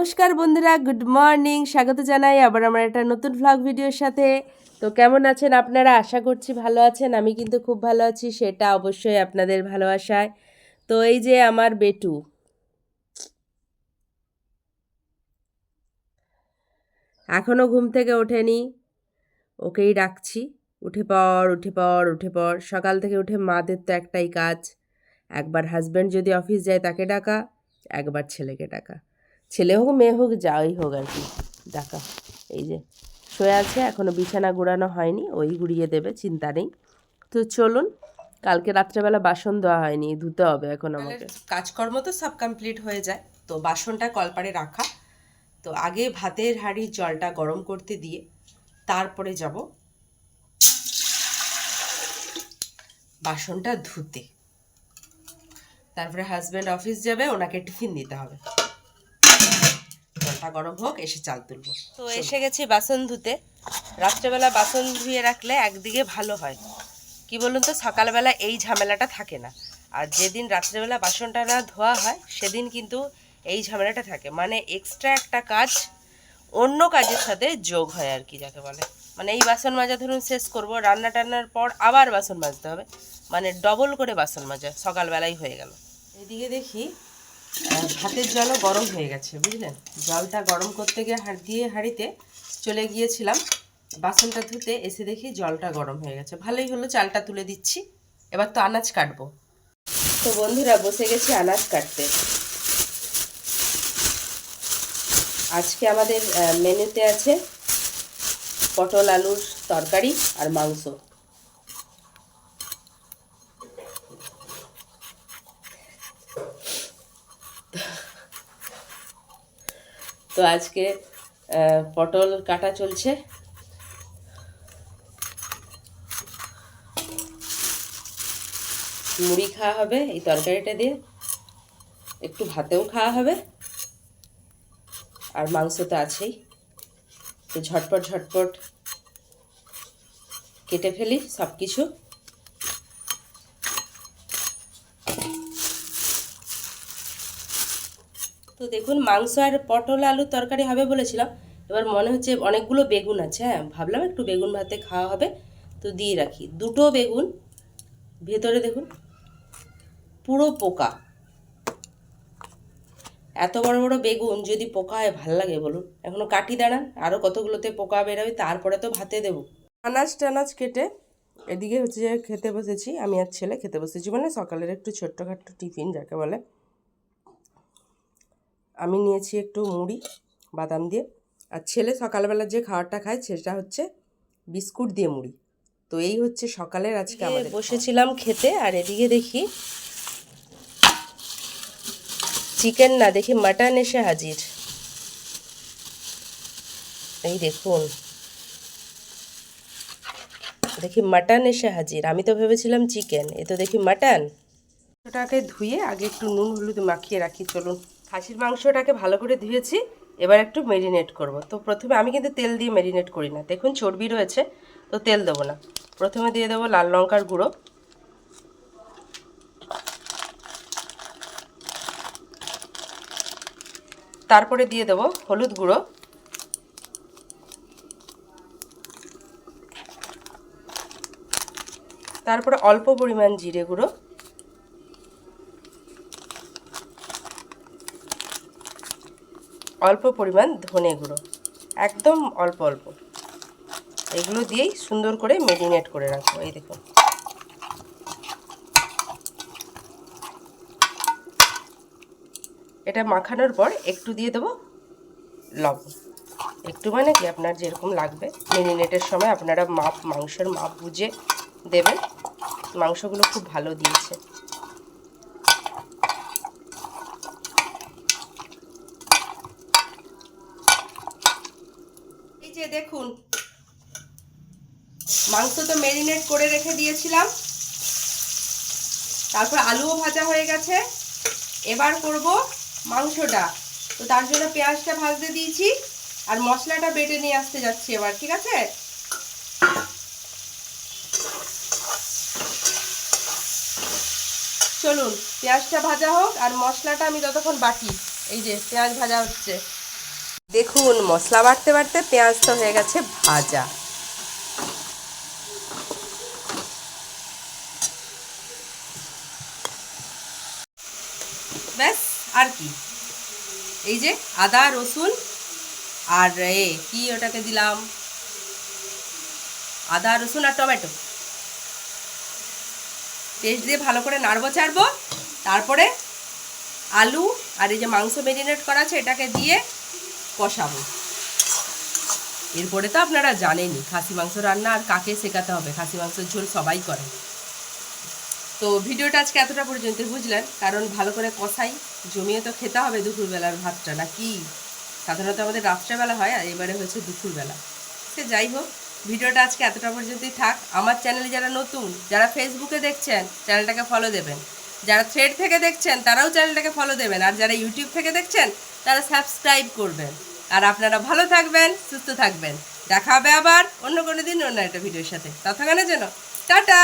নমস্কার বন্ধুরা good morning স্বাগত জানাই আবার আমার একটা নতুন ভ্লগ ভিডিওর সাথে। তো কেমন আছেন আপনারা? আশা করছি ভালো আছেন, আমি কিন্তু খুব ভালো আছি, সেটা অবশ্যই আপনাদের ভালোবাসায়। তো এই যে আমার বেটু। এখনও ঘুম থেকে ওঠেনি, ওকেই ডাকছি। উঠে পড় উঠে পড় উঠে পড়। সকাল থেকে উঠে মাদের তো একটাই কাজ, একবার হাজব্যান্ড যদি অফিস যায় তাকে ডাকা, একবার ছেলেকে ডাকা। ছেলে হোক মেয়ে হোক যাই হোক আর কি। ডাকা এই যে শুয়ে আছে এখনও বিছানা গুড়ানো হয়নি ওই গুড়িয়ে দেবে চিন্তা নেই। তো চলুন কালকে রাত্রেবেলা বাসন দেওয়া হয়নি ধুতে হবে এখন আমাকে। কাজকর্ম তো সব কমপ্লিট হয়ে যায়। তো বাসনটা কলপারে রাখা। তো আগে ভাতের হাঁড়ির জলটা গরম করতে দিয়ে তারপরে যাব বাসনটা ধুতে। তারপরে হাজব্যান্ড অফিস যাবে ওনাকে টিফিন দিতে হবে। জলটা গরম হোক এসে চাল তুলবো। তো এসে গেছি বাসন ধুতে। রাত্রেবেলা বাসন ধুয়ে রাখলে একদিকে ভালো হয়। কি বলুন তো সকালবেলা এই ঝামেলাটা থাকে না। আর যেদিন রাত্রেবেলা বাসনটা না ধোয়া হয় সেদিন কিন্তু এই ঝামেলাটা থাকে। মানে এক্সট্রা একটা কাজ অন্য কাজের সাথে যোগ হয় আর কি যাকে বলে। মানে এই বাসন মাজা ধরুন শেষ করব রান্না টান্নার পর আবার বাসন মাজতে হবে। মানে ডবল করে বাসন মাজা সকালবেলাই হয়ে গেল। এদিকে দেখি ভাতের জলও গরম হয়ে গেছে বুঝলেন জলটা গরম করতে গিয়ে হাড়, দিয়ে হাঁড়িতে চলে গিয়েছিলাম। বাসনটা ধুতে এসে দেখি জলটা গরম হয়ে গেছে। ভালোই হলো, চালটা তুলে দিচ্ছি। এবার তো আনাজ কাটবো। তো বন্ধুরা, বসে গেছি আনাজ কাটতে। আজকে আমাদের মেনুতে আছে পটল, আলুর তরকারি আর মাংস। তো আজকে পটল কাটা চলছে। মুড়ি খাওয়া হবে এই তরকারিটা দিয়ে। একটু ভাতেও খাওয়া হবে। আর মাংস তো আছেই। তো ঝটপট ঝটপট কেটে ফেলি সব কিছু তো দেখুন, মাংস আর পটল আলু তরকারি হবে বলেছিলাম। এবার মনে হচ্ছে অনেকগুলো বেগুন আছে হ্যাঁ ভাবলাম একটু বেগুন ভাতে খাওয়া হবে। তো দিয়ে রাখি। দুটো বেগুন, ভেতরে দেখুন, পুরো পোকা। এত বড় বড় বেগুন যদি পোকা হয়, ভালো লাগে বলুন। এখনও কাটি দাঁড়ান আরও কতগুলোতে পোকা বেরোবে, তারপরে তো ভাতে দেবো। আনাজ টানাজ কেটে এদিকে হচ্ছে যে খেতে বসেছি, আমি আর ছেলে খেতে বসেছি মানে সকালের একটু ছোট্টখাট্ট টিফিন, যাকে বলে। আমি নিয়েছি একটু মুড়ি বাদাম দিয়ে। আর ছেলে সকালবেলা যে খাবারটা খায় সেটা হচ্ছে বিস্কুট দিয়ে মুড়ি। তো এই হচ্ছে সকালের আজকে আমাদের বসেছিলাম খেতে আর এদিকে দেখি চিকেন না দেখি মাটন এসে হাজির। এই দেখুন। দেখি মাটন এসে হাজির। আমি তো ভেবেছিলাম চিকেন এ তো দেখি মাটন। মাংসটাকে ধুয়ে আগে একটু নুন হলুদ মাখিয়ে রাখি চলুন। খাসির মাংসটাকে ভালো করে ধুয়েছি, এবার একটু মেরিনেট করব। তো প্রথমে আমি কিন্তু তেল দিয়ে মেরিনেট করি না। দেখুন চর্বি রয়েছে, তো তেল দেবো না। প্রথমে দিয়ে দেবো লাল লঙ্কার গুঁড়ো। তারপরে দিয়ে দেবো হলুদ গুঁড়ো। তারপরে অল্প পরিমাণ জিরে গুঁড়ো। অল্প পরিমাণ ধনে গুঁড়ো। একদম অল্প অল্প। এগুলো দিয়েই সুন্দর করে মেরিনেট করে রাখব, এই দেখুন। এটা মাখানোর পর একটু দিয়ে দেবো লবণ। একটু মানে কি আপনার যেরকম লাগবে। মেরিনেটের সময় আপনারা মাপ, মাংসের মাপ বুঝে দেবেন। মাংসগুলো খুব ভালো দিয়েছে এই যে দেখুন মাংস তো মেরিনেট করে রেখে দিয়েছিলাম। তারপর আলুও ভাজা হয়ে গেছে। এবার করব মাংসটা। তো তার জন্য পেঁয়াজটা ভাজতে দিয়েছি আর মশলাটা বেটে নিয়ে আসতে যাচ্ছি এবার, ঠিক আছে? চলুন, পেঁয়াজটা ভাজা হোক আর মশলাটা আমি ততক্ষণ বাটি। এই যে, পেঁয়াজ ভাজা হচ্ছে। দেখুন, মশলা বাড়তে বাড়তে পেঁয়াজ তো হয়ে গেছে ভাজা। ব্যাস, আর কি। এই যে আদা, রসুন, আর এ, কি ওটাকে দিলাম? আদা, রসুন আর টমেটো। পেস্ট দিয়ে ভালো করে নাড়বো চাড়বো তারপরে আলু আর এই যে মাংস মেরিনেট করা আছে, এটাকে দিয়ে কষাবো। এরপরে তো আপনারা জানেনই, খাসি মাংস রান্না আর কাকে শেখাতে হবে? খাসি মাংসের ঝোল সবাই করে। তো ভিডিওটা আজকে এতটা পর্যন্ত বুঝলেন, কারণ ভালো করে কষাই, জমিয়ে তো খেতে হবে দুপুরবেলার ভাতটা, না কি? সাধারণত আমাদের রাত্রেবেলা হয়, আর এবারে হয়েছে দুপুরবেলা। সে যাই হোক, ভিডিওটা আজকে এতটা পর্যন্তই থাক। আমার চ্যানেলে যারা নতুন, যারা ফেসবুকে দেখছেন, চ্যানেলটাকে ফলো দেবেন। যারা থ্রেড থেকে দেখছেন, তারাও চ্যানেলটাকে ফলো দেবেন। আর যারা ইউটিউব থেকে দেখছেন, তারা সাবস্ক্রাইব করবেন। আর আপনারা ভালো থাকবেন, সুস্থ থাকবেন। দেখা হবে আবার অন্য কোনো দিন, অন্য একটা ভিডিওর সাথে। ততক্ষণের জন্য, টাটা!